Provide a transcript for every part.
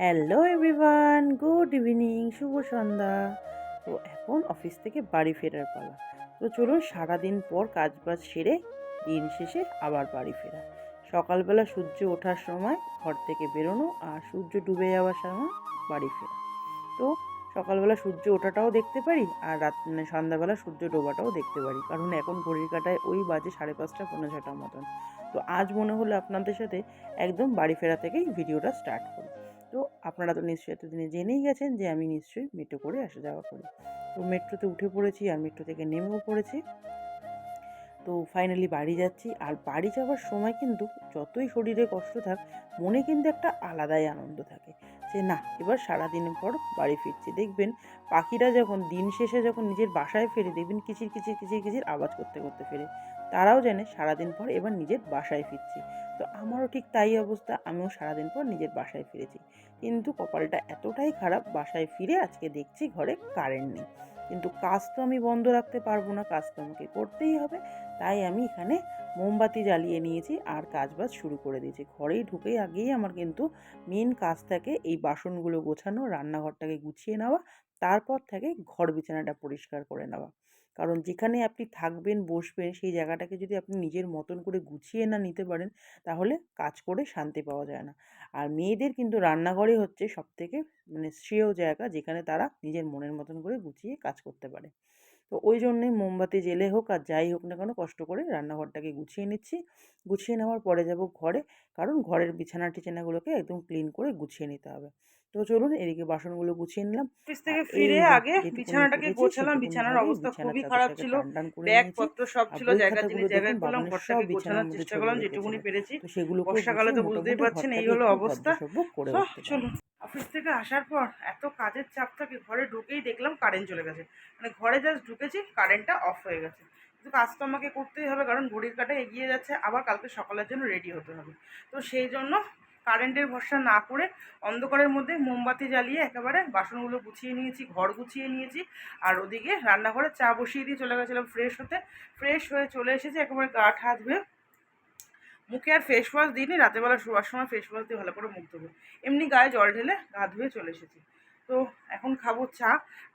Hello everyone, good evening, শুভ সন্ধ্যা। তো এখন অফিস থেকে বাড়ি ফেরার পালা। তো চলুন সারাদিন পর কাজ বাজ সেরে দিন শেষে আবার বাড়ি ফেরা। সকালবেলা সূর্য ওঠার সময় ঘর থেকে বেরোনো আর সূর্য ডুবে যাওয়ার সময় বাড়ি ফেরা। তো সকালবেলা সূর্য ওঠাটাও দেখতে পারি আর রাত মানে সন্ধ্যাবেলা সূর্য ডোবাটাও দেখতে পারি। কারণ এখন ঘড়ির কাটায় ওই বাজে সাড়ে পাঁচটা পনেরো ছটার মতন। তো আজ মনে হলো আপনাদের সাথে একদম বাড়ি ফেরা থেকেই ভিডিওটা স্টার্ট করি তো আপনারা তো নিশ্চয়ই এতদিনে জেনেই গেছেন যে আমি নিশ্চয়ই মেট্রো করে আসা যাওয়া করি। তো মেট্রোতে উঠে পড়েছি, আর মেট্রো থেকে নেমেও পড়েছি। তো ফাইনালি বাড়ি যাচ্ছি। আর বাড়ি যাওয়ার সময় কিন্তু যতই শরীরে কষ্ট থাক, মনে কিন্তু একটা আলাদাই আনন্দ থাকে যে, না, এবার সারাদিনের পর বাড়ি ফিরছি। দেখবেন পাখিরা যখন দিন শেষে যখন নিজের বাসায় ফেরে, দেখবেন কিচির কিচির কিচির কিচির আওয়াজ করতে করতে ফেরে। তারাও জানে সারাদিন পর এবার নিজের বাসায় ফিরছি। তো আমারও ঠিক তাই অবস্থা। আমিও সারাদিন পর নিজের বাসায় ফিরেছি। কিন্তু কপালটা এতটাই খারাপ, বাসায় ফিরে আজকে দেখছি ঘরে কারেন্ট নেই। কিন্তু কাজ তো আমি বন্ধ রাখতে পারব না, কাজ তো আমাকে করতেই হবে। তাই আমি এখানে মোমবাতি জ্বালিয়ে নিয়েছি আর কাজবাজ শুরু করে দিয়েছি। ঘরেই ঢুকে আগেই আমার কিন্তু মেন কাজ থাকে এই বাসনগুলো গোছানো, রান্নাঘরটাকে গুছিয়ে নেওয়া, তারপর থাকে ঘর বিছানাটা পরিষ্কার করে নেওয়া। কারণ যেখানে আপনি থাকবেন, বসবেন, সেই জায়গাটাকে যদি আপনি নিজের মতন করে গুছিয়ে না নিতে পারেন, তাহলে কাজ করে শান্তি পাওয়া যায় না। আর মেয়েদের কিন্তু রান্নাঘরই হচ্ছে সবথেকে মানে শ্রেয় জায়গা যেখানে তারা নিজের মনের মতন করে গুছিয়ে কাজ করতে পারে। তো ওই জন্যই মোমবাতি জেলে হোক আর যাই হোক না কেন কষ্ট করে রান্নাঘরটাকে গুছিয়ে নিচ্ছি। গুছিয়ে নেওয়ার পরে যাব ঘরে, কারণ ঘরের বিছানা টিছানাগুলোকে একদম ক্লিন করে গুছিয়ে নিতে হবে। তো চলুন এদিকে বাসনগুলো গুছিয়ে নিলাম। অফিস থেকে ফিরে আগে বিছানাটাকে গোছালাম। বিছানার অবস্থা খুবই খারাপ ছিল। টান টান করে ব্যাগ নিয়েছি। পত্র সব ছিল জায়গা জিনিস জায়গায় করলাম। ঘরটাকে গোছানোর চেষ্টা করলাম যেটুকুনি পেরেছি। তো সেগুলোকে বর্ষাকালে তো বুঝতেই পারছেন এই হলো অবস্থা। চলুন অফিস থেকে আসার পর এত কাজের চাপ থাকে ঘরে ঢুকেই দেখলাম কারেন্ট চলে গেছে। মানে ঘরে জাস্ট ঢুকেছি কারেন্টটা অফ হয়ে গেছে। কিন্তু কাজ তো আমাকে করতেই হবে কারণ ঘড়ির কাটা এগিয়ে যাচ্ছে আবার কালকে সকালের জন্য রেডি হতে হবে। তো সেই জন্য কারেন্টের ভরসা না করে অন্ধকারের মধ্যে মোমবাতি জ্বালিয়ে একেবারে বাসনগুলো গুছিয়ে নিয়েছি, ঘর গুছিয়ে নিয়েছি। আর ওদিকে রান্নাঘরে চা বসিয়ে দিয়ে চলে গেছিলাম ফ্রেশ হতে। ফ্রেশ হয়ে চলে এসেছি, একেবারে গা হাত ধুয়ে। মুখে আর ফেস ওয়াশ দিইনি, রাতেরবেলা শোয়ার সময় ফেস ওয়াশ দিয়ে ভালো করে মুখ ধোবো। এমনি গায়ে জল ঢেলে গা ধুয়ে চলে এসেছি। তো এখন খাব চা,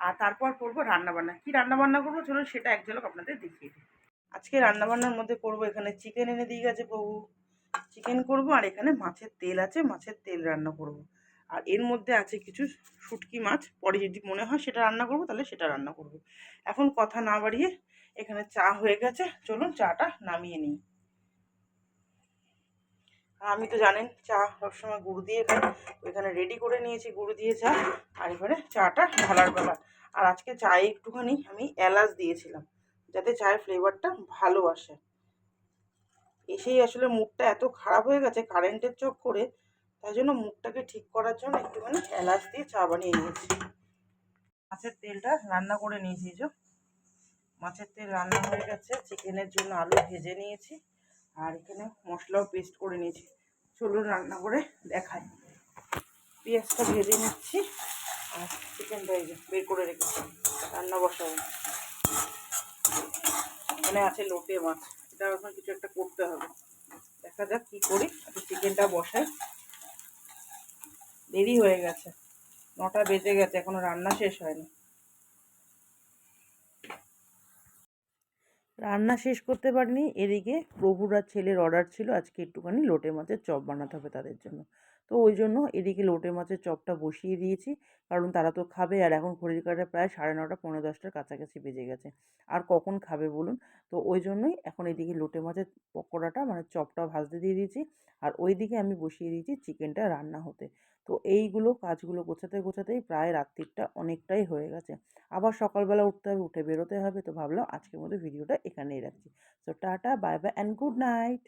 আর তারপর করব রান্নাবান্না। কী রান্নাবান্না করব? চলুন সেটা এক ঝলক আপনাদের দেখিয়ে দিই। আজকে রান্নাবান্নার মধ্যে করব এখানে চিকেন এনে দিয়ে গেছে প্রভু। চিকেন করব আর এখানে মাছের তেল আছে, মাছের তেল রান্না করব। আর এর মধ্যে আছে কিছু শুটকি মাছ, পরে যদি মনে হয় সেটা রান্না করব, তাহলে সেটা রান্না করব। এখন কথা না বাড়িয়ে এখানে চা হয়ে গেছে, চলুন চাটা নামিয়ে নিই। আর আমি তো জানেন চা সবসময় গুড় দিয়ে খাই এখানে রেডি করে নিয়েছি গুড় দিয়ে চা, আর এখানে চাটা ঢালার বেলা। আর আজকে চায়ে একটুখানি আমি এলাচ দিয়েছিলাম, যাতে চায়ের ফ্লেভারটা ভালো আসে। এসেই আসলে মুখটা এত খারাপ হয়ে গেছে কারেন্টের চোখ করে, তাই জন্য মুখটাকে ঠিক করার জন্য একটুখানি এলাচ দিয়ে চা বানিয়ে নিয়েছি। মাছের তেলটা রান্না করে নিয়েছি যে। মাছের তেল রান্না হয়ে গেছে চিকেনের জন্য আলু ভেজে নিয়েছি, আর এখানে মশলাও পেস্ট করে নিয়েছি। চলুন রান্না করে দেখাই। পেঁয়াজটা ভেজে নিচ্ছি, আর চিকেনটা এই বের করে রেখেছি, রান্না বসাবো। এখানে আছে লোটে মাছ। এটা এখন কিছু একটা করতে হবে। দেখা যাক কী করি। একটু চিকেনটা বসাই। দেরি হয়ে গেছে। নটা বেজে গেছে, এখনও রান্না শেষ হয়নি। রান্না শেষ করতে পারিনি। এদিকে প্রভুরা ছেলের অর্ডার ছিল। আজকে একটুখানি লোটে মাছের চপ বানাতে হবে তাদের জন্য। তো ওই জন্য এদিকে লোটে মাছের চপটা বসিয়ে দিয়েছি। কারণ তারা তো খাবে আর এখন ঘড়ির কাটা প্রায় সাড়ে নটা পনেরো দশটার কাছাকাছি বেজে গেছে। আর কখন খাবে বলুন? তো ওই জন্যই এখন এদিকে লোটে মাছের পকোড়াটা মানে চপটা ভাজতে দিয়ে দিয়েছি। আর ওই দিকে আমি বসিয়ে দিয়েছি চিকেনটা রান্না হতে। তো এইগুলো কাজগুলো গোছাতে গোছাতেই প্রায় রাত্রিটা অনেকটাই হয়ে গেছে। আবার সকালবেলা উঠতে হবে, উঠে বেরোতে হবে। তো ভাবলাম আজকের মতো ভিডিওটা এখানেই রাখছি। তো tata, bye bye and good night